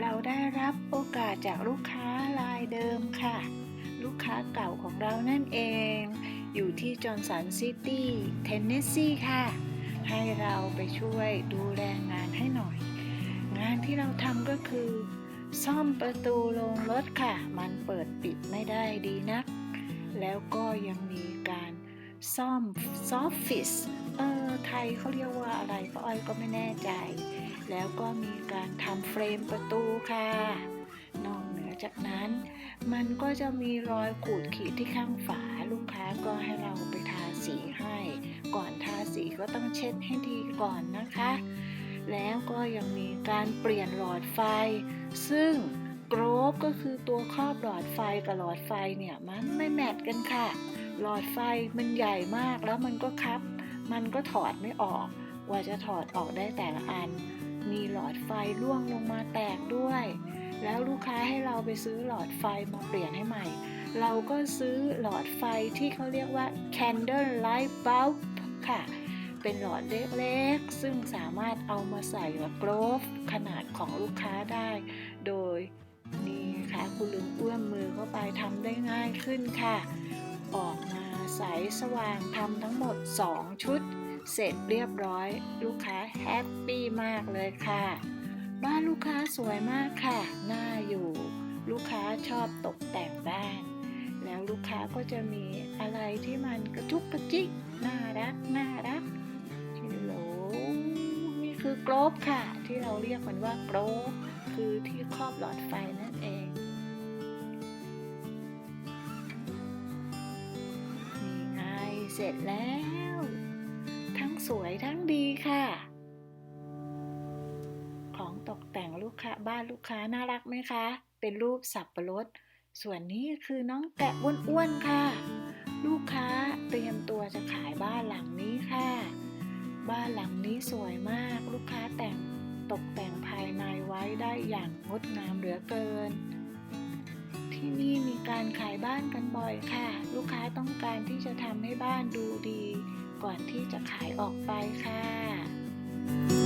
เราได้รับโอกาสจากลูกค้ารายเดิมค่ะ ลูกค้าเก่าของเรานั่นเอง อยู่ที่จอห์นสันซิตี้เทนเนสซีค่ะ ให้เราไปช่วยดูแลงานให้หน่อย งานที่เราทำก็คือ ซ่อมประตูโรงรถค่ะ มันเปิดปิดไม่ได้ดีนัก แล้วก็ยังมีการซ่อมซอฟฟิส เออไทยเขาเรียกว่าอะไรป้าอ้อยก็ไม่แน่ใจ แล้วก็มีการทำเฟรมประตูค่ะ นอกเหนือจากนั้น มันก็จะมีรอยขูดขีดที่ข้างฝาลูกค้าก็ให้เราไปทาสีให้ ก่อนทาสีก็ต้องเช็ดให้ดีก่อนนะคะ แล้วก็ยังมีการเปลี่ยนหลอดไฟ ซึ่งกรอบก็คือตัวครอบหลอดไฟกับหลอดไฟเนี่ยมันไม่แมทกันค่ะ หลอดไฟมันใหญ่มากแล้วมันก็คับ มันก็ถอดไม่ออก กว่าจะถอดออกได้แต่ละอัน มีหลอดไฟร่วงลงมาแตกด้วย แล้วลูกค้าให้เราไปซื้อหลอดไฟมาเปลี่ยนให้ใหม่ เราก็ซื้อหลอดไฟที่เขาเรียกว่า candle light bulb ค่ะ เป็นหลอดเล็กๆ ซึ่งสามารถเอามาใส่กับกรฟขนาดของลูกค้าได้ โดยนี่ค่ะคุณลุงเอื้อมมือเข้าไปทำได้ง่ายขึ้นค่ะ ออกมา ใสสว่างทำทั้งหมด 2 ชุด เสร็จเรียบร้อย ลูกค้าแฮปปี้มากเลยค่ะบ้านลูกค้าสวยมากค่ะ น่าอยู่ ลูกค้าชอบตกแต่งบ้าน แล้วลูกค้าก็จะมีอะไรที่มันกระทุกกระจิก น่ารัก น่ารักฮัลโหลนี่คือโกรบค่ะ ที่เราเรียกมันว่าโกรบคือที่ครอบหลอดไฟนั่นเอง เสร็จแล้ว ทั้งสวยทั้งดีค่ะ ของตกแต่งลูกค้าบ้านลูกค้าน่ารักไหมคะ เป็นรูปสับปะรด ส่วนนี้คือน้องแกะอ้วนๆค่ะ ลูกค้าเตรียมตัวจะขายบ้านหลังนี้ค่ะ บ้านหลังนี้สวยมาก ลูกค้าแต่งตกแต่งภายในไว้ได้อย่างงดงามเหลือเกิน ที่นี่มีการขายบ้านกันบ่อยค่ะ ลูกค้าต้องการที่จะทำให้บ้านดูดี ก่อนที่จะขายออกไปค่ะ